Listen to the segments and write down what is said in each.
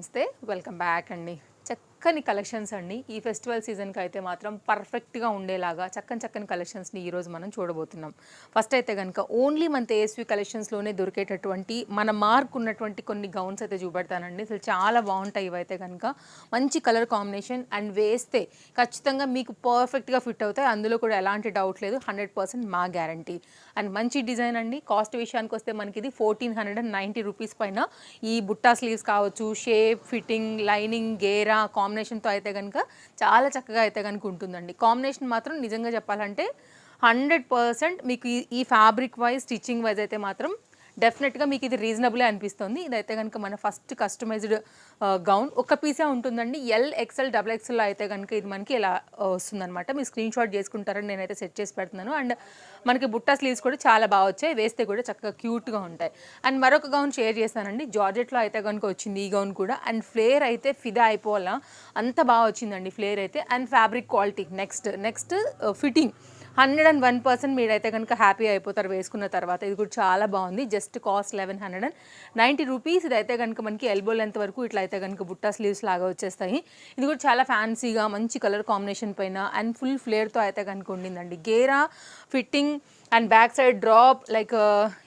నమస్తే welcome back అండి చక్కని కలెక్షన్స్ అండి. ఈ ఫెస్టివల్ సీజన్కి అయితే మాత్రం పర్ఫెక్ట్గా ఉండేలాగా చక్కని చక్కని కలెక్షన్స్ని ఈరోజు మనం చూడబోతున్నాం. ఫస్ట్ అయితే కనుక ఓన్లీ మన ఏఎస్వి కలెక్షన్స్లోనే దొరికేటటువంటి మన మార్క్ ఉన్నటువంటి కొన్ని గౌన్స్ అయితే చూపెడతానండి. అసలు చాలా బాగుంటాయి ఇవైతే కనుక మంచి కలర్ కాంబినేషన్ అండ్ వేస్తే ఖచ్చితంగా మీకు పర్ఫెక్ట్గా ఫిట్ అవుతాయి. అందులో కూడా ఎలాంటి డౌట్ లేదు. హండ్రెడ్ పర్సెంట్ మా గ్యారంటీ. అండ్ మంచి డిజైన్ అండి. కాస్ట్ విషయానికి వస్తే మనకి ఇది fourteen hundred and ninety rupees పైన ఈ బుట్టా స్లీవ్స్ కావచ్చు షేప్ ఫిట్టింగ్ లైనింగ్ గేరా కాంబినేషన్తో అయితే కనుక చాలా చక్కగా అయితే కనుక ఉంటుందండి. కాంబినేషన్ మాత్రం నిజంగా చెప్పాలంటే హండ్రెడ్ పర్సెంట్ మీకు ఈ ఈ ఫ్యాబ్రిక్ వైజ్ స్టిచ్చింగ్ వైజ్ అయితే మాత్రం డెఫినెట్గా మీకు ఇది రీజనబులే అనిపిస్తుంది. ఇదైతే కనుక మన ఫస్ట్ కస్టమైజ్డ్ గౌన్ ఒక పీసే ఉంటుందండి. ఎల్ ఎక్సెల్ డబుల్ ఎక్సెల్ అయితే కనుక ఇది మనకి ఇలా వస్తుందన్నమాట. మీరు స్క్రీన్ షాట్ చేసుకుంటారని నేనైతే సెట్ చేసి పెడుతున్నాను. అండ్ మనకి బుట్టా స్లీవ్స్ కూడా చాలా బాగా వచ్చాయి. వేస్తే కూడా చక్కగా క్యూట్గా ఉంటాయి. అండ్ మరొక గౌన్ షేర్ చేస్తానండి. జార్జెట్లో అయితే కనుక వచ్చింది ఈ గౌన్ కూడా. అండ్ ఫ్లేర్ అయితే ఫిదా అయిపోవాలా. అంత బాగా వచ్చిందండి ఫ్లేర్ అయితే. And fabric quality next next fitting hundred and one percent మీరైతే కనుక హ్యాపీ అయిపోతారు వేసుకున్న తర్వాత. ఇది కూడా చాలా బాగుంది. Just cost eleven hundred and ninety rupees ఇది అయితే కనుక మనకి ఎల్బో లెంత్ వరకు ఇట్లా అయితే కనుక బుట్టా స్లీవ్స్ లాగా వచ్చేస్తాయి. ఇది కూడా చాలా ఫ్యాన్సీగా మంచి కలర్ కాంబినేషన్ పైన అండ్ ఫుల్ ఫ్లేర్తో అయితే కనుక ఉండిందండి. Ghera fitting and back side drop like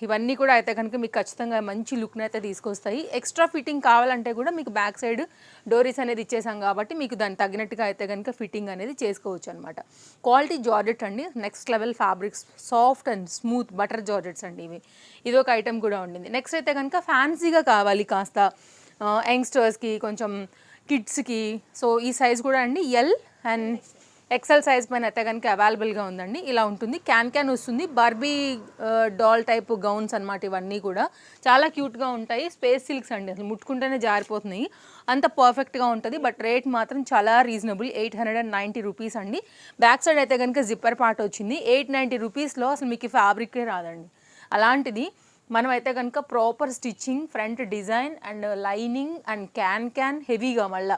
ఇవన్నీ కూడా అయితే కనుక మీకు ఖచ్చితంగా మంచి లుక్ని అయితే తీసుకొస్తాయి. ఎక్స్ట్రా ఫిట్టింగ్ కావాలంటే కూడా మీకు బ్యాక్ సైడ్ డోరీస్ అనేది ఇచ్చేసాం కాబట్టి మీకు దాన్ని తగినట్టుగా అయితే కనుక ఫిట్టింగ్ అనేది చేసుకోవచ్చు అనమాట క్వాలిటీ జార్జెట్ అండి. Next level fabrics soft and smooth butter georgettes అండి ఇవి. ఇది ఒక ఐటెం కూడా ఉండింది. నెక్స్ట్ అయితే కనుక ఫ్యాన్సీగా కావాలి కాస్త uh, యంగ్స్టర్స్కి కొంచెం కిడ్స్కి సో ఈ సైజ్ కూడా అండి ఎల్ అండ్ ఎక్సెల్ సైజ్ పైన అయితే కనుక అవైలబుల్గా ఉందండి. ఇలా ఉంటుంది. క్యాన్ క్యాన్ వస్తుంది. బార్బీ డాల్ టైప్ గౌన్స్ అనమాట ఇవన్నీ కూడా. చాలా క్యూట్గా ఉంటాయి. స్పేస్ సిల్క్స్ అండి. అసలు ముట్టుకుంటేనే జారిపోతున్నాయి. అంత పర్ఫెక్ట్గా ఉంటుంది. బట్ రేట్ మాత్రం చాలా reasonable eight hundred and ninety rupees అండి. బ్యాక్ సైడ్ అయితే కనుక జిప్పర్ పార్ట్ వచ్చింది. ఎయిట్ నైంటీ రూపీస్లో అసలు మీకు ఫ్యాబ్రికే రాదండి. అలాంటిది మనం అయితే కనుక proper stitching front design and lining and can can హెవీగా మళ్ళీ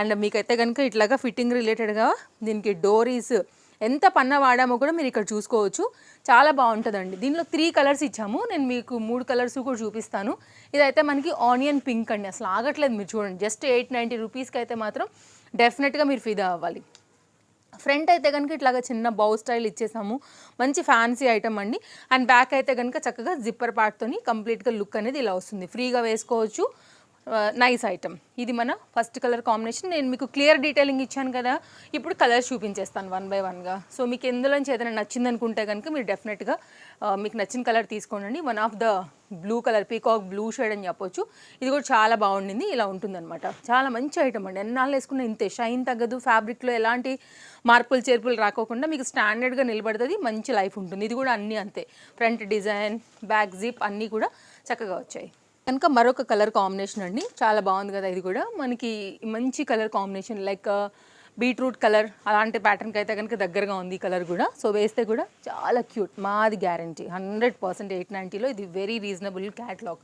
అండ్ మీకైతే కనుక ఇట్లాగా ఫిట్టింగ్ రిలేటెడ్గా దీనికి డోరీస్ ఎంత పన్న వాడామో కూడా మీరు ఇక్కడ చూసుకోవచ్చు. చాలా బాగుంటుందండి. దీనిలో త్రీ కలర్స్ ఇచ్చాము. నేను మీకు మూడు కలర్స్ కూడా చూపిస్తాను. ఇదైతే మనకి ఆనియన్ పింక్ అండి. అసలు ఆగట్లేదు మీరు చూడండి. జస్ట్ ఎయిట్ నైంటీ రూపీస్కి అయితే మాత్రం డెఫినెట్గా మీరు ఫిదా అవ్వాలి. ఫ్రంట్ అయితే కనుక ఇట్లాగా చిన్న బౌ స్టైల్ ఇచ్చేసాము. మంచి ఫ్యాన్సీ ఐటమ్ అండి. అండ్ బ్యాక్ అయితే కనుక చక్కగా జిప్పర్ పార్ట్తోని కంప్లీట్గా లుక్ అనేది ఇలా వస్తుంది. ఫ్రీగా వేసుకోవచ్చు. నైస్ ఐటమ్ ఇది మన ఫస్ట్ కలర్ కాంబినేషన్ నేను మీకు క్లియర్ డీటెయిలింగ్ ఇచ్చాను కదా. ఇప్పుడు కలర్స్ చూపించేస్తాను వన్ బై వన్గా సో మీకు ఎందులోంచి ఏదైనా నచ్చింది అనుకుంటే కనుక మీరు డెఫినెట్గా మీకు నచ్చిన కలర్ తీసుకోండి. One of the blue colour peacock blue shade అని చెప్పొచ్చు. ఇది కూడా చాలా బాగుండింది. ఇలా ఉంటుందన్నమాట. చాలా మంచి ఐటమ్ అండి. ఎన్నాళ్ళు వేసుకున్న ఇంతే. షైన్ తగ్గదు. ఫ్యాబ్రిక్లో ఎలాంటి మార్పులు చేర్పులు రాకోకుండా మీకు స్టాండర్డ్గా నిలబడుతుంది. మంచి లైఫ్ ఉంటుంది. ఇది కూడా అన్నీ అంతే. ఫ్రంట్ డిజైన్ బ్యాక్ జిప్ అన్నీ కూడా చక్కగా వచ్చాయి. కనుక మరొక కలర్ కాంబినేషన్ అండి. చాలా బాగుంది కదా ఇది కూడా. మనకి మంచి colour combination like beetroot colour అలాంటి ప్యాటర్న్కి అయితే కనుక దగ్గరగా ఉంది ఈ కలర్ కూడా. సో వేస్తే కూడా చాలా క్యూట్ మాది గ్యారంటీ హండ్రెడ్ పర్సెంట్ ఎయిట్ నైంటీలో ఇది వెరీ రీజనబుల్ క్యాట్లాగ్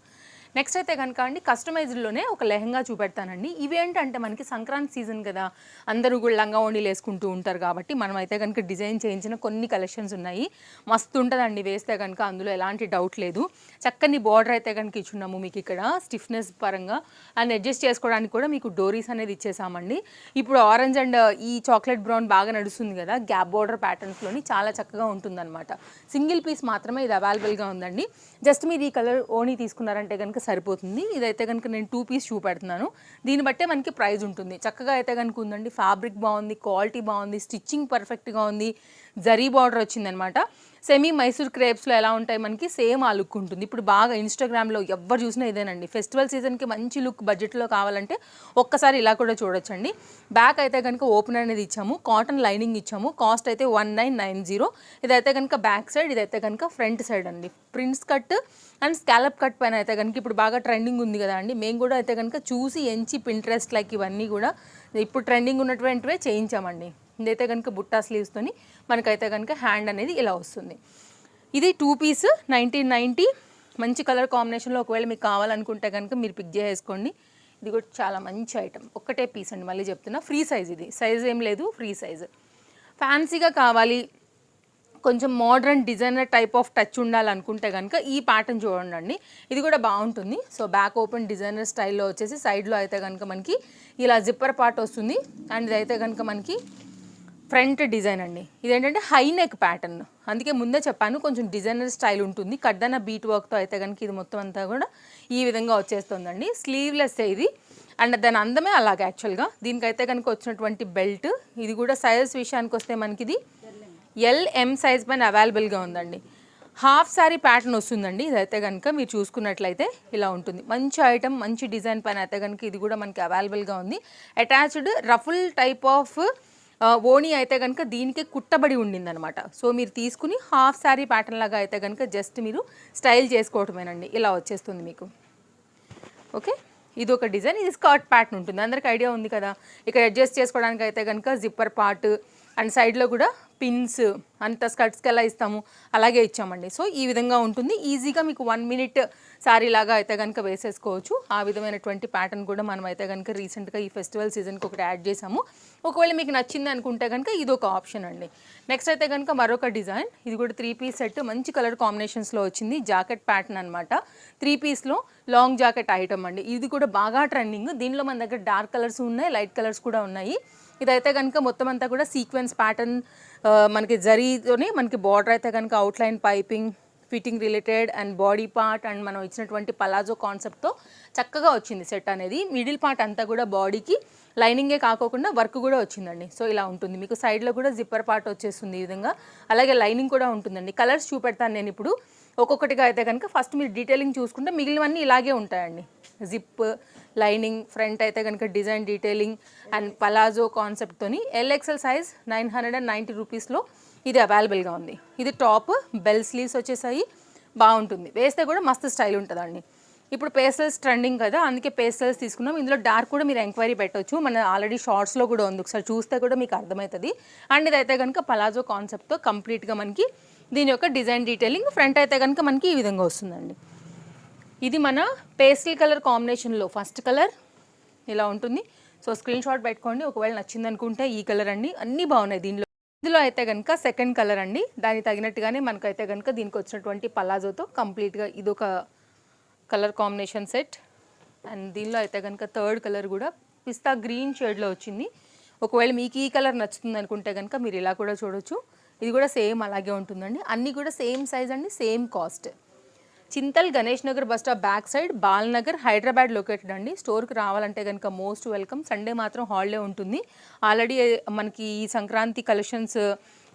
నెక్స్ట్ అయితే కనుక అండి కస్టమైజ్డ్లోనే ఒక లెహంగా చూపెడతానండి. ఇవేంటంటే మనకి సంక్రాంతి సీజన్ కదా అందరూ కూడా లంగా వండిలు వేసుకుంటూ ఉంటారు కాబట్టి మనం అయితే కనుక డిజైన్ చేయించిన కొన్ని కలెక్షన్స్ ఉన్నాయి. మస్తు ఉంటుందండి వేస్తే కనుక అందులో ఎలాంటి డౌట్ లేదు. చక్కని బార్డర్ అయితే కనుక ఇచ్చున్నాము మీకు ఇక్కడ స్టిఫ్నెస్ పరంగా. అండ్ అడ్జస్ట్ చేసుకోవడానికి కూడా మీకు డోరీస్ అనేది ఇచ్చేసామండి. ఇప్పుడు ఆరెంజ్ అండ్ ఈ చాక్లెట్ బ్రౌన్ బాగా నడుస్తుంది కదా గ్యాప్ బార్డర్ ప్యాటర్న్స్లోని చాలా చక్కగా ఉంటుందన్నమాట. సింగిల్ పీస్ మాత్రమే ఇది అవైలబుల్గా ఉందండి. జస్ట్ మీరు ఈ కలర్ ఓనీ తీసుకున్నారంటే కనుక సరిపోతుంది. ఇదైతే కనుక నేను టూ పీస్ చూపెడుతున్నాను దీన్ని బట్టే మనకి ప్రైజ్ ఉంటుంది. చక్కగా అయితే కనుక ఉందండి. ఫ్యాబ్రిక్ బాగుంది క్వాలిటీ బాగుంది స్టిచ్చింగ్ పర్ఫెక్ట్గా ఉంది. జరీ బార్డర్ వచ్చిందనమాట. సెమీ మైసూర్ క్రేప్స్లో ఎలా ఉంటాయి మనకి సేమ్ ఆ లుక్ ఉంటుంది. ఇప్పుడు బాగా ఇన్స్టాగ్రామ్లో ఎవరు చూసినా ఇదేనండి. ఫెస్టివల్ సీజన్కి మంచి లుక్ బడ్జెట్లో కావాలంటే ఒక్కసారి ఇలా కూడా చూడొచ్చండి. బ్యాక్ అయితే కనుక ఓపెన్ అనేది ఇచ్చాము కాటన్ లైనింగ్ ఇచ్చాము కాస్ట్ అయితే వన్ నైన్ నైన్ జీరో ఇదైతే కనుక బ్యాక్ సైడ్ ఇదైతే కనుక ఫ్రంట్ సైడ్ అండి. Prints cut and scallop cut పైన అయితే కనుక ఇప్పుడు బాగా ట్రెండింగ్ ఉంది కదా అండి. మేము కూడా అయితే కనుక చూసి ఎంచి పింట్రెస్ట్ లైక్ ఇవన్నీ కూడా ఇప్పుడు ట్రెండింగ్ ఉన్నటువంటివే చేయించామండి. ఇదైతే కనుక బుట్టా స్లీవ్స్తోని మనకైతే కనుక హ్యాండ్ అనేది ఇలా వస్తుంది. ఇది టూ పీస్ నైన్టీన్ నైంటీ మంచి కలర్ కాంబినేషన్లో ఒకవేళ మీకు కావాలనుకుంటే కనుక మీరు పిక్ చేసుకోండి ఇది కూడా చాలా మంచి ఐటమ్ ఒక్కటే పీస్ అండి మళ్ళీ చెప్తున్నా. ఫ్రీ సైజ్ ఇది. సైజ్ ఏం లేదు ఫ్రీ సైజ్ ఫ్యాన్సీగా కావాలి. కొంచెం modern designer type of touch ఉండాలనుకుంటే కనుక ఈ ప్యాటర్న్ చూడండి ఇది కూడా బాగుంటుంది. సో బ్యాక్ ఓపెన్ డిజైనర్ స్టైల్లో వచ్చేసి సైడ్లో అయితే కనుక మనకి ఇలా జిప్పర్ పార్ట్ వస్తుంది. అండ్ ఇదైతే కనుక మనకి ఫ్రంట్ డిజైన్ అండి. ఇదేంటంటే హై నెక్ ప్యాటర్న్. అందుకే ముందే చెప్పాను కొంచెం డిజైనర్ స్టైల్ ఉంటుంది. కడ్డన బీట్ వర్క్తో అయితే కనుక ఇది మొత్తం అంతా కూడా ఈ విధంగా వచ్చేస్తుందండి. స్లీవ్లెస్ ఇది. అండ్ దాని అందమే అలాగే యాక్చువల్గా. దీనికైతే కనుక వచ్చినటువంటి బెల్ట్ ఇది కూడా సైజెస్ విషయానికి వస్తే మనకి ఇది ఎల్ ఎం సైజ్ పైన అవైలబుల్గా ఉందండి. హాఫ్ సారీ ప్యాటర్న్ వస్తుందండి. ఇదైతే కనుక మీరు చూసుకున్నట్లయితే ఇలా ఉంటుంది. మంచి ఐటమ్ మంచి డిజైన్ పైన అయితే కనుక ఇది కూడా మనకి అవైలబుల్గా ఉంది. అటాచ్డ్ రఫుల్ టైప్ ఆఫ్ ఓణి అయితే కనుక దీనికి కుట్టబడి ఉండిందనమాట సో మీరు తీసుకుని హాఫ్ శారీ ప్యాటర్న్ లాగా అయితే కనుక జస్ట్ మీరు స్టైల్ చేసుకోవటమేనండి. ఇలా వచ్చేస్తుంది మీకు. ఓకే? ఇది ఒక డిజైన్. ఇది స్కర్ట్ ప్యాటర్న్ ఉంటుంది. అందరికి ఐడియా ఉంది కదా? ఇక్కడ అడ్జస్ట్ చేసుకోవడానికి అయితే కనుక జిప్పర్ పార్ట్ అండ్ సైడ్లో కూడా పిన్స్ అంత స్కర్ట్స్కి ఎలా ఇస్తాము అలాగే ఇచ్చామండి. సో ఈ విధంగా ఉంటుంది. ఈజీగా మీకు వన్ మినిట్ శారీ లాగా అయితే కనుక వేసేసుకోవచ్చు. ఆ విధమైనటువంటి ప్యాటర్న్ కూడా మనం అయితే కనుక రీసెంట్గా ఈ ఫెస్టివల్ సీజన్కి ఒకటి యాడ్ చేసాము ఒకవేళ మీకు నచ్చింది అనుకుంటే కనుక ఇది ఒక ఆప్షన్ అండి. నెక్స్ట్ అయితే కనుక మరొక డిజైన్. ఇది కూడా త్రీ పీస్ సెట్. మంచి కలర్ కాంబినేషన్స్లో వచ్చింది. జాకెట్ ప్యాటర్న్ అనమాట త్రీ పీస్లో లాంగ్ జాకెట్ ఐటమ్ అండి. ఇది కూడా బాగా ట్రెండింగ్. దీనిలో మన దగ్గర డార్క్ కలర్స్ ఉన్నాయి లైట్ కలర్స్ కూడా ఉన్నాయి. ఇదైతే కనుక మొత్తం అంతా కూడా సీక్వెన్స్ ప్యాటర్న్ మనకి జరీతోనే మనకి బార్డర్ అయితే కనుక outline piping fitting related and body part and మనం ఇచ్చినటువంటి పలాజో కాన్సెప్ట్తో చక్కగా వచ్చింది సెట్ అనేది. మిడిల్ పార్ట్ అంతా కూడా బాడీకి లైనింగే కాకోకుండా వర్క్ కూడా వచ్చిందండి. సో ఇలా ఉంటుంది. మీకు సైడ్లో కూడా జిప్పర్ పార్ట్ వచ్చేస్తుంది ఈ విధంగా. అలాగే లైనింగ్ కూడా ఉంటుందండి. కలర్స్ చూపెడతాను నేను ఇప్పుడు. ఒక్కొక్కటిగా అయితే కనుక ఫస్ట్ మీరు డీటెయిలింగ్ చూసుకుంటే మిగిలినవన్నీ ఇలాగే ఉంటాయండి. జిప్ లైనింగ్ ఫ్రంట్ అయితే కనుక design detailing and palazzo కాన్సెప్ట్తోని L XL size nine hundred and ninety రూపీస్లో ఇది అవైలబుల్గా ఉంది. ఇది టాప్ బెల్ స్లీవ్స్ వచ్చేసాయి బాగుంటుంది. వేస్తే కూడా మస్తు స్టైల్ ఉంటుందండి. ఇప్పుడు పేస్టల్స్ ట్రెండింగ్ కదా అందుకే పేస్టల్స్ తీసుకున్నాం. ఇందులో డార్క్ కూడా మీరు ఎంక్వైరీ పెట్టొచ్చు. మన ఆల్రెడీ షార్ట్స్లో కూడా ఉంది. ఒకసారి చూస్తే కూడా మీకు అర్థమవుతుంది అండ్ ఇదైతే కనుక పలాజో కాన్సెప్ట్తో కంప్లీట్గా మనకి దీని యొక్క డిజైన్ డీటెయిలింగ్ ఫ్రంట్ అయితే కనుక మనకి ఈ విధంగా వస్తుందండి. ఇది మన పేస్టల్ కలర్ కాంబినేషన్లో ఫస్ట్ కలర్ ఇలా ఉంటుంది. సో స్క్రీన్ షాట్ పెట్టుకోండి. ఒకవేళ నచ్చింది అనుకుంటే ఈ కలర్ అండి. అన్నీ బాగున్నాయి దీనిలో. ఇందులో అయితే కనుక సెకండ్ కలర్ అండి. దానికి తగినట్టుగానే మనకైతే కనుక దీనికి వచ్చినటువంటి పలాజోతో కంప్లీట్గా ఇదొక కలర్ కాంబినేషన్ సెట్ అండ్ దీనిలో అయితే కనుక థర్డ్ కలర్ కూడా పిస్తా గ్రీన్ షేడ్లో వచ్చింది. ఒకవేళ మీకు ఈ కలర్ నచ్చుతుంది అనుకుంటే కనుక మీరు ఇలా కూడా చూడొచ్చు. ఇది కూడా సేమ్ అలాగే ఉంటుందండి. అన్నీ కూడా సేమ్ సైజ్ అండి same cost Chintal Ganesh Nagar bus stop back side Balanagar Hyderabad located అండి. స్టోర్కి రావాలంటే కనుక మోస్ట్ వెల్కమ్ సండే మాత్రం హాలిడే ఉంటుంది. ఆల్రెడీ eh, మనకి ఈ సంక్రాంతి కలెక్షన్స్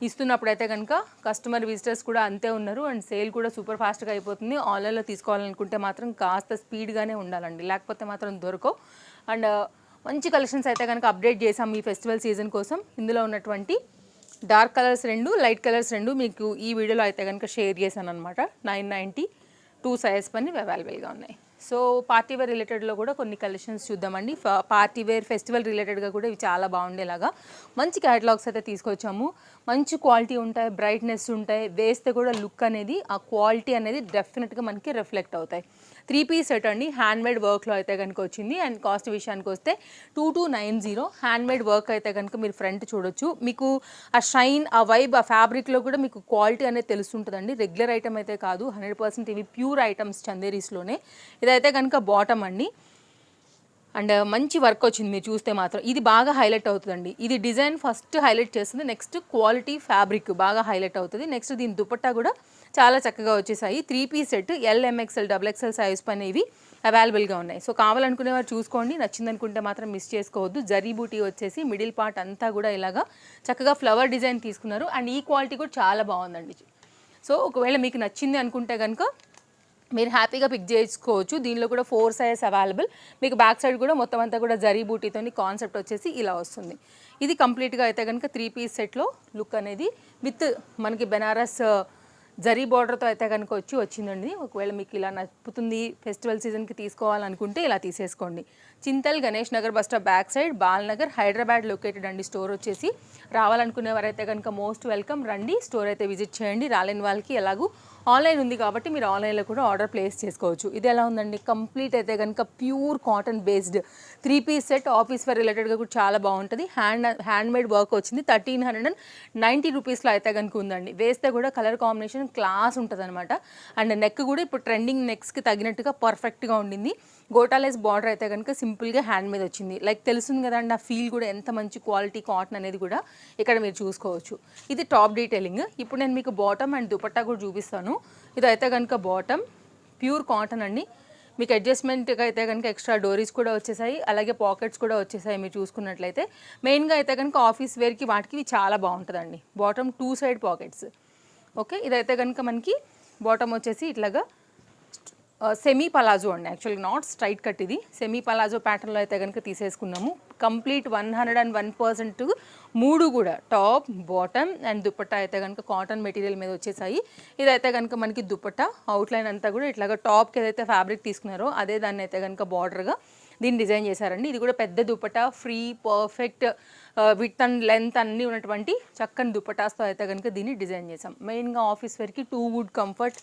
ఇస్తున్నప్పుడు అయితే కనుక కస్టమర్ విజిటర్స్ కూడా అంతే ఉన్నారు. అండ్ సేల్ కూడా సూపర్ ఫాస్ట్గా అయిపోతుంది. ఆన్లైన్లో తీసుకోవాలనుకుంటే మాత్రం కాస్త స్పీడ్గానే ఉండాలండి. లేకపోతే మాత్రం దొరకవు. అండ్ eh, మంచి కలెక్షన్స్ అయితే కనుక అప్డేట్ చేసాం ఈ ఫెస్టివల్ సీజన్ కోసం. ఇందులో ఉన్నటువంటి డార్క్ కలర్స్ రెండు లైట్ కలర్స్ రెండు మీకు ఈ వీడియోలో అయితే కనుక షేర్ చేశాను అనమాట నైన్ నైంటీ టూ సైజెస్ పని అవైలబుల్గా ఉన్నాయి. సో పార్టీ వేర్ రిలేటెడ్లో కూడా కొన్ని కలెక్షన్స్ చూద్దామండి. పార్టీ వేర్ ఫెస్టివల్ రిలేటెడ్గా కూడా ఇవి చాలా బాగుండేలాగా. మంచి క్యాటలాగ్స్ అయితే తీసుకొచ్చాము. మంచి క్వాలిటీ ఉంటాయి బ్రైట్నెస్ ఉంటాయి. వేస్తే కూడా లుక్ అనేది ఆ క్వాలిటీ అనేది డెఫినెట్గా మనకి రిఫ్లెక్ట్ అవుతాయి. త్రీ పీస్ సెట్ అండి. హ్యాండ్మేడ్ వర్క్లో అయితే కనుక వచ్చింది. అండ్ కాస్ట్ విషయానికి వస్తే two two nine zero. Handmade work అయితే కనుక మీరు ఫ్రంట్ చూడొచ్చు. మీకు ఆ షైన్ ఆ వైబ్ ఆ ఫ్యాబ్రిక్లో కూడా మీకు క్వాలిటీ అనేది తెలుస్తుంటుందండి. రెగ్యులర్ ఐటమ్ అయితే కాదు. హండ్రెడ్ పర్సెంట్ ఇవి ప్యూర్ ఐటమ్స్ చందేరీస్లోనే. ఇదైతే కనుక బాటమ్ అండి. అండ్ మంచి వర్క్ వచ్చింది మీరు చూస్తే మాత్రం. ఇది బాగా హైలైట్ అవుతుందండి. ఇది డిజైన్ ఫస్ట్ హైలైట్ చేస్తుంది. నెక్స్ట్ క్వాలిటీ ఫ్యాబ్రిక్ బాగా హైలైట్ అవుతుంది. నెక్స్ట్ దీని దుపట్టా కూడా చాలా చక్కగా వచ్చేసాయి. Three piece set L M XL double XL size పైన ఇవి అవైలబుల్గా ఉన్నాయి. సో కావాలనుకునే వారు చూసుకోండి. నచ్చిందనుకుంటే మాత్రం మిస్ చేసుకోవద్దు. జరీ బూటీ వచ్చేసి మిడిల్ పార్ట్ అంతా కూడా ఇలాగా చక్కగా ఫ్లవర్ డిజైన్ తీసుకున్నారు. అండ్ ఈ క్వాలిటీ కూడా చాలా బాగుందండి. సో ఒకవేళ మీకు నచ్చింది అనుకుంటే కనుక మీరు హ్యాపీగా పిక్ చేసుకోవచ్చు. దీనిలో కూడా ఫోర్ సైజెస్ అవైలబుల్ మీకు బ్యాక్ సైడ్ కూడా మొత్తం అంతా కూడా జరీ బూటీతోని కాన్సెప్ట్ వచ్చేసి ఇలా వస్తుంది. ఇది కంప్లీట్గా అయితే కనుక త్రీ పీస్ సెట్లో లుక్ అనేది విత్ మనకి బెనారస్ జరీ బార్డర్తో అయితే కనుక వచ్చి వచ్చిందండి. ఒకవేళ మీకు ఇలా నప్పుతుంది ఫెస్టివల్ సీజన్కి తీసుకోవాలనుకుంటే ఇలా తీసేసుకోండి. Chintal Ganesh Nagar bus stop back side Balanagar Hyderabad located అండి. స్టోర్ వచ్చేసి రావాలనుకునే వారైతే కనుక మోస్ట్ వెల్కమ్ రండి. స్టోర్ అయితే విజిట్ చేయండి. రాలేని వాళ్ళకి ఎలాగూ ఆన్లైన్ ఉంది కాబట్టి మీరు ఆన్లైన్లో కూడా ఆర్డర్ ప్లేస్ చేసుకోవచ్చు. ఇది ఎలా ఉందండి? కంప్లీట్ అయితే కనుక pure cotton based three piece set office wear రిలేటెడ్గా కూడా చాలా బాగుంటుంది. హ్యాండ్ హ్యాండ్ మేడ్ వర్క్ వచ్చింది. థర్టీన్ హండ్రెడ్ అండ్ నైంటీ రూపీస్లో అయితే కనుక ఉందండి. వేస్తే కూడా కలర్ కాంబినేషన్ క్లాస్ ఉంటుంది అనమాట అండ్ నెక్ కూడా ఇప్పుడు ట్రెండింగ్ నెక్స్కి తగినట్టుగా పర్ఫెక్ట్గా ఉండింది. గోటాలెస్ బార్డర్ అయితే కనుక సింపుల్గా హ్యాండ్ మీద వచ్చింది. లైక్ తెలుస్తుంది కదండి ఆ ఫీల్ కూడా ఎంత మంచి క్వాలిటీ కాటన్ అనేది కూడా ఇక్కడ మీరు చూసుకోవచ్చు. ఇది టాప్ డీటెయిలింగ్. ఇప్పుడు నేను మీకు బాటమ్ అండ్ దుపట్టా కూడా చూపిస్తాను. ఇది అయితే కనుక బాటమ్ ప్యూర్ కాటన్ అండి. మీకు అడ్జస్ట్మెంట్గా అయితే కనుక ఎక్స్ట్రా డోరీస్ కూడా వచ్చేసాయి అలాగే పాకెట్స్ కూడా వచ్చేసాయి మీరు చూసుకున్నట్లయితే. మెయిన్గా అయితే కనుక ఆఫీస్ వేర్కి వాటికి ఇవి చాలా బాగుంటుందండి. Bottom two side pockets. Okay ఇదైతే కనుక మనకి బాటమ్ వచ్చేసి ఇట్లాగా Uh, సెమీ పలాజో అండి యాక్చువల్గా నాట్ స్ట్రైట్ కట్ ఇది. సెమీ పలాజో ప్యాటర్న్లో అయితే కనుక తీసేసుకున్నాము. Complete one hundred and one percent మూడు కూడా టాప్ బాటమ్ అండ్ దుపట్టా అయితే కనుక కాటన్ మెటీరియల్ మీద వచ్చేసాయి. ఇదైతే కనుక మనకి దుపట్టా అవుట్లైన్ అంతా కూడా ఇట్లాగా టాప్కి ఏదైతే ఫ్యాబ్రిక్ తీసుకున్నారో అదే దాన్ని అయితే కనుక బార్డర్గా దీన్ని డిజైన్ చేశారండి. ఇది కూడా పెద్ద dupatta free perfect with and length అన్నీ ఉన్నటువంటి చక్కని దుపటాస్తో అయితే కనుక దీన్ని డిజైన్ చేసాం మెయిన్గా ఆఫీస్ వేర్కి టూ వుడ్ కంఫర్ట్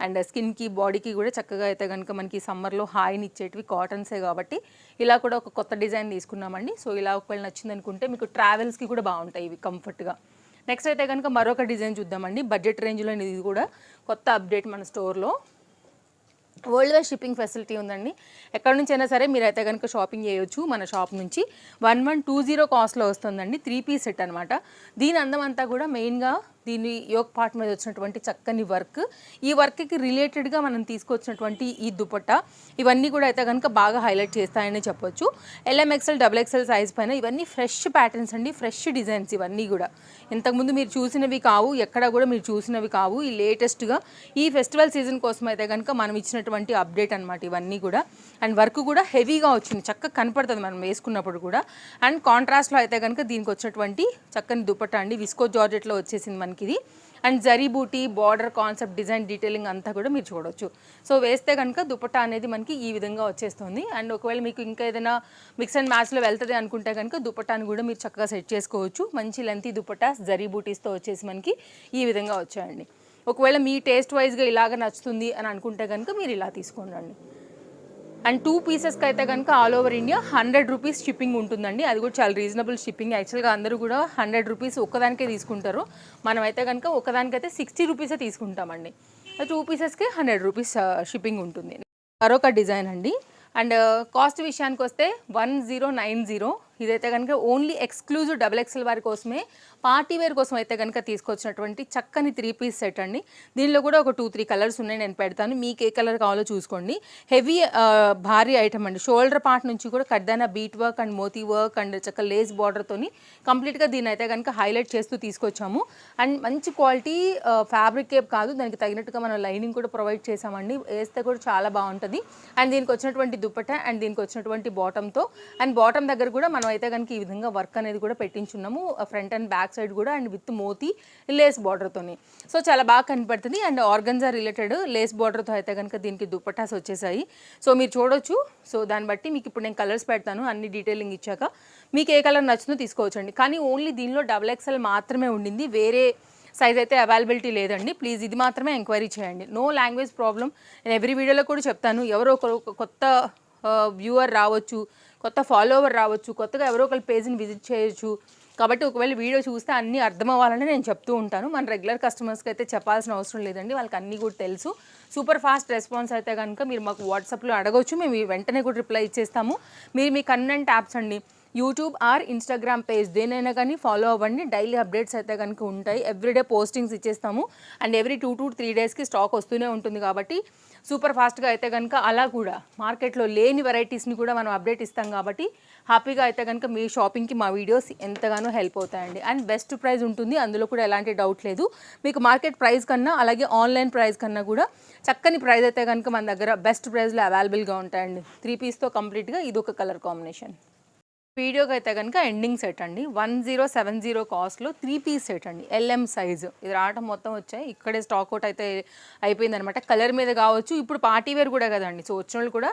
అండ్ స్కిన్కి బాడీకి కూడా చక్కగా అయితే కనుక మనకి సమ్మర్లో హాయిని ఇచ్చేటివి కాటన్సే కాబట్టి ఇలా కూడా ఒక కొత్త డిజైన్ తీసుకున్నామండి. సో ఇలా ఒకవేళ నచ్చింది అనుకుంటే మీకు ట్రావెల్స్కి కూడా బాగుంటాయి ఇవి కంఫర్ట్గా. నెక్స్ట్ అయితే కనుక మరొక డిజైన్ చూద్దామండి. బడ్జెట్ రేంజ్లో ఇది కూడా. కొత్త అప్డేట్ మన స్టోర్లో. వరల్డ్ వైడ్ షిప్పింగ్ ఫెసిలిటీ ఉందండి. ఎక్కడి నుంచి అయినా సరే మీరైతే కనుక షాపింగ్ చేయొచ్చు మన షాప్ నుంచి. వన్ వన్ టూ జీరో కాస్ట్లో వస్తుందండి. త్రీ పీస్ సెట్ అనమాట దీని అందం అంతా కూడా మెయిన్గా దీని యోగ్ పార్ట్ మీద వచ్చినటువంటి చక్కని వర్క్. ఈ వర్క్కి రిలేటెడ్గా మనం తీసుకొచ్చినటువంటి ఈ దుపట్టా ఇవన్నీ కూడా అయితే కనుక బాగా హైలైట్ చేస్తాయని చెప్పొచ్చు. ఎల్ఎంఎక్సెల్ డబుల్ ఎక్సెల్ సైజ్ పైన ఇవన్నీ ఫ్రెష్ ప్యాటర్న్స్ అండి ఫ్రెష్ డిజైన్స్ ఇవన్నీ కూడా. ఇంతకుముందు మీరు చూసినవి కావు ఎక్కడ కూడా మీరు చూసినవి కావు. ఈ లేటెస్ట్గా ఈ ఫెస్టివల్ సీజన్ కోసం అయితే కనుక మనం ఇచ్చినటువంటి అప్డేట్ అనమాట ఇవన్నీ కూడా. అండ్ వర్క్ కూడా హెవీగా వచ్చింది. చక్కగా కనపడుతుంది మనం వేసుకున్నప్పుడు కూడా. అండ్ కాంట్రాస్ట్లో అయితే కనుక దీనికి వచ్చినటువంటి చక్కని దుపట్టా అండి. విస్కో జార్జెట్లో వచ్చేసింది మనకి ఇది and zari buti border concept design detailing అంతా కూడా మీరు చూడొచ్చు. సో వేస్తే కనుక దుపట్టా అనేది మనకి ఈ విధంగా వచ్చేస్తుంది. అండ్ ఒకవేళ మీకు ఇంకా ఏదైనా మిక్స్ అండ్ మ్యాచ్లో వెళ్తుంది అనుకుంటే కనుక దుపట్టాని కూడా మీరు చక్కగా సెట్ చేసుకోవచ్చు. మంచి లెంతీ దుపట్టా జరీ బూటీస్తో వచ్చేసి మనకి ఈ విధంగా వచ్చాయండి. ఒకవేళ మీ టేస్ట్ వైజ్గా ఇలాగ నచ్చుతుంది అని అనుకుంటే కనుక మీరు ఇలా తీసుకోండి. అండ్ టూ పీసెస్కి అయితే కనుక all over India hundred rupees shipping ఉంటుందండి. అది కూడా చాలా రీజనబుల్ షిప్పింగ్ యాక్చువల్గా అందరూ కూడా హండ్రెడ్ రూపీస్ ఒక్కదానికే తీసుకుంటారు. మనం అయితే కనుక ఒకదానికైతే సిక్స్టీ రూపీసే తీసుకుంటామండి. టూ పీసెస్కి హండ్రెడ్ రూపీస్ షిప్పింగ్ ఉంటుంది. మరొక డిజైన్ అండి. అండ్ కాస్ట్ విషయానికి వస్తే వన్ జీరో నైన్ జీరో ఇదైతే కనుక ఓన్లీ ఎక్స్క్లూజివ్ డబుల్ ఎక్స్ఎల్ వారి కోసమే పార్టీ వేర్ కోసం అయితే కనుక తీసుకొచ్చినటువంటి చక్కని త్రీ పీస్ సెట్ అండి. దీనిలో కూడా ఒక టూ త్రీ కలర్స్ ఉన్నాయి. నేను పెడతాను. మీకు ఏ కలర్ కావాలో చూసుకోండి. హెవీ భారీ ఐటమ్ అండి. షోల్డర్ పార్ట్ నుంచి కూడా కడ్డైన bead work and moti work and చక్క లేస్ బార్డర్తోని కంప్లీట్గా దీన్ని అయితే కనుక హైలైట్ చేస్తూ తీసుకొచ్చాము. అండ్ మంచి క్వాలిటీ ఫ్యాబ్రిక్ కేప్ కాదు. దానికి తగినట్టుగా మనం లైనింగ్ కూడా ప్రొవైడ్ చేసామండి వేస్తే కూడా చాలా బాగుంటుంది. అండ్ దీనికి వచ్చినటువంటి దుప్పట అండ్ దీనికి వచ్చినటువంటి బాటంతో అండ్ బాటమ్ దగ్గర కూడా మనం అయితే కనుక ఈ విధంగా వర్క్ అనేది కూడా పెట్టించున్నాము. ఫ్రంట్ అండ్ బ్యాక్ సైడ్ కూడా అండ్ విత్ మోతీ లేస్ బార్డర్తోని సో చాలా బాగా కనపడుతుంది. అండ్ ఆర్గన్జా రిలేటెడ్ లేస్ బార్డర్తో అయితే కనుక దీనికి దుప్పటాస్ వచ్చేసాయి. సో మీరు చూడొచ్చు. సో దాన్ని బట్టి మీకు ఇప్పుడు నేను కలర్స్ పెడతాను. అన్ని డీటెయిలింగ్ ఇచ్చాక. మీకు ఏ కలర్ నచ్చుతుందో తీసుకోవచ్చండి. కానీ ఓన్లీ దీనిలో డబుల్ ఎక్స్ఎల్ మాత్రమే ఉండింది. వేరే సైజ్ అయితే అవైలబిలిటీ లేదండి. ప్లీజ్ ఇది మాత్రమే ఎంక్వైరీ చేయండి. నో లాంగ్వేజ్ ప్రాబ్లం నేను ఎవ్రీ వీడియోలో కూడా చెప్తాను. ఎవరో ఒకరు ఒక కొత్త uh, వ్యూవర్ రావచ్చు కొత్త ఫాలోవర్ రావచ్చు కొత్తగా ఎవరో ఒకరి పేజ్ని విజిట్ చేయొచ్చు. కాబట్టి ఒకవేళ వీడియో చూస్తే అన్నీ అర్థం అవ్వాలని నేను చెప్తూ ఉంటాను. మన రెగ్యులర్ కస్టమర్స్కి అయితే చెప్పాల్సిన అవసరం లేదండి. వాళ్ళకి అన్నీ కూడా తెలుసు. సూపర్ ఫాస్ట్ రెస్పాన్స్ అయితే కనుక మీరు మాకు వాట్సాప్లో అడగవచ్చు మేము వెంటనే కూడా రిప్లై ఇచ్చేస్తాము. మీరు మీ కన్వెంట్ యాప్స్ అండి యూట్యూబ్ ఆర్ ఇన్స్టాగ్రామ్ పేజ్ దేనైనా కానీ ఫాలో అవ్వండి. డైలీ అప్డేట్స్ అయితే కనుక ఉంటాయి. ఎవ్రీడే పోస్టింగ్స్ ఇచ్చేస్తాము. And every two to three డేస్కి స్టాక్ వస్తూనే ఉంటుంది కాబట్టి సూపర్ ఫాస్ట్గా అయితే కనుక అలా కూడా మార్కెట్లో లేని వెరైటీస్ని కూడా మనం అప్డేట్ ఇస్తాం కాబట్టి హ్యాపీగా అయితే కనుక మీ షాపింగ్కి మా వీడియోస్ ఎంతగానో హెల్ప్ అవుతాయండి. అండ్ బెస్ట్ ప్రైస్ ఉంటుంది. అందులో కూడా ఎలాంటి డౌట్ లేదు. మీకు మార్కెట్ ప్రైస్ కన్నా అలాగే ఆన్లైన్ ప్రైస్ కన్నా కూడా చక్కని ప్రైస్ అయితే కనుక మన దగ్గర బెస్ట్ ప్రైస్లో అవైలబుల్గా ఉంటాయండి. త్రీ పీస్తో కంప్లీట్గా ఇది ఒక కలర్ కాంబినేషన్ వీడియోకి అయితే కనుక ఎండింగ్ సెట్ అండి. వన్ జీరో సెవెన్ జీరో కాస్ట్లో త్రీ పీస్ సెట్ అండి. L M size. ఇది రావటం మొత్తం వచ్చాయి. ఇక్కడే స్టాక్ అవుట్ అయితే అయిపోయింది అనమాట కలర్ మీద కావచ్చు. ఇప్పుడు పార్టీ వేర్ కూడా కదండి. సో వచ్చిన వాళ్ళు కూడా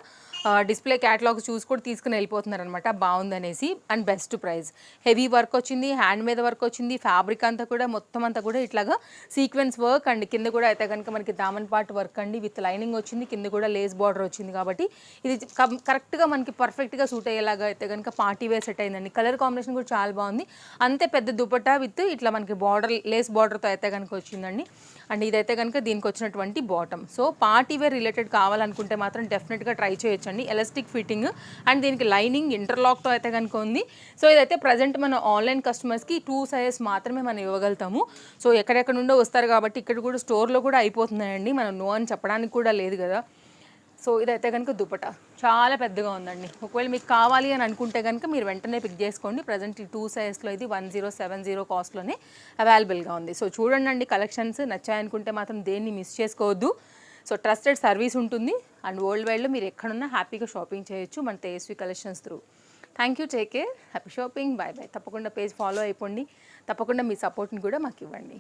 డిస్ప్లే క్యాటలాగ్ చూసి కూడా తీసుకుని వెళ్ళిపోతున్నారు అనమాట బాగుందనేసి and best price. Heavy work వచ్చింది. హ్యాండ్ మీద వర్క్ వచ్చింది. ఫ్యాబ్రిక్ అంతా కూడా మొత్తం అంతా కూడా ఇట్లాగా సీక్వెన్స్ వర్క్ అండి. కింద కూడా అయితే కనుక మనకి దామన్ పార్ట్ వర్క్ అండి. విత్ లైనింగ్ వచ్చింది. కింద కూడా లేస్ బార్డర్ వచ్చింది కాబట్టి ఇది కరెక్ట్గా మనకి పర్ఫెక్ట్గా సూట్ అయ్యేలాగా అయితే కనుక పార్టీ వేర్ సెట్ అయిందండి. కలర్ కాంబినేషన్ కూడా చాలా బాగుంది. అంతే పెద్ద దుపట్టా విత్ ఇట్లా మనకి బార్డర్ లేస్ బార్డర్తో అయితే కనుక వచ్చిందండి. అండ్ ఇదైతే కనుక దీనికి వచ్చినటువంటి bottom so party wear related కావాలనుకుంటే మాత్రం డెఫినెట్గా ట్రై చేయొచ్చండి. ఎలాస్టిక్ ఫిట్టింగ్ అండ్ దీనికి లైనింగ్ ఇంటర్లాక్తో అయితే కనుక ఉంది. సో ఇదైతే ప్రజెంట్ మన ఆన్లైన్ కస్టమర్స్కి టూ సైజెస్ మాత్రమే మనం ఇవ్వగలుగుతాము. సో ఎక్కడెక్కడ నుండో వస్తారు కాబట్టి ఇక్కడ కూడా స్టోర్లో కూడా అయిపోతున్నాయండి మనం నో అని చెప్పడానికి కూడా లేదు కదా. సో ఇదైతే కనుక దుపట చాలా పెద్దగా ఉందండి. ఒకవేళ మీకు కావాలి అని అనుకుంటే కనుక మీరు వెంటనే పిక్ చేసుకోండి. ప్రజెంట్ ఈ టూ సైజ్లో ఇది వన్ జీరో సెవెన్ జీరో కాస్ట్లోనే అవైలబుల్గా ఉంది. సో చూడండి అండి కలెక్షన్స్ నచ్చాయనుకుంటే మాత్రం దేన్ని మిస్ చేసుకోవద్దు. సో ట్రస్టెడ్ సర్వీస్ ఉంటుంది. అండ్ వరల్డ్ వైడ్లో మీరు ఎక్కడున్నా హ్యాపీగా షాపింగ్ చేయొచ్చు మన Tejaswi collections through thank you take care happy shopping bye bye తప్పకుండా పేజ్ ఫాలో అయిపోండి. తప్పకుండా మీ సపోర్ట్ని కూడా మాకు ఇవ్వండి.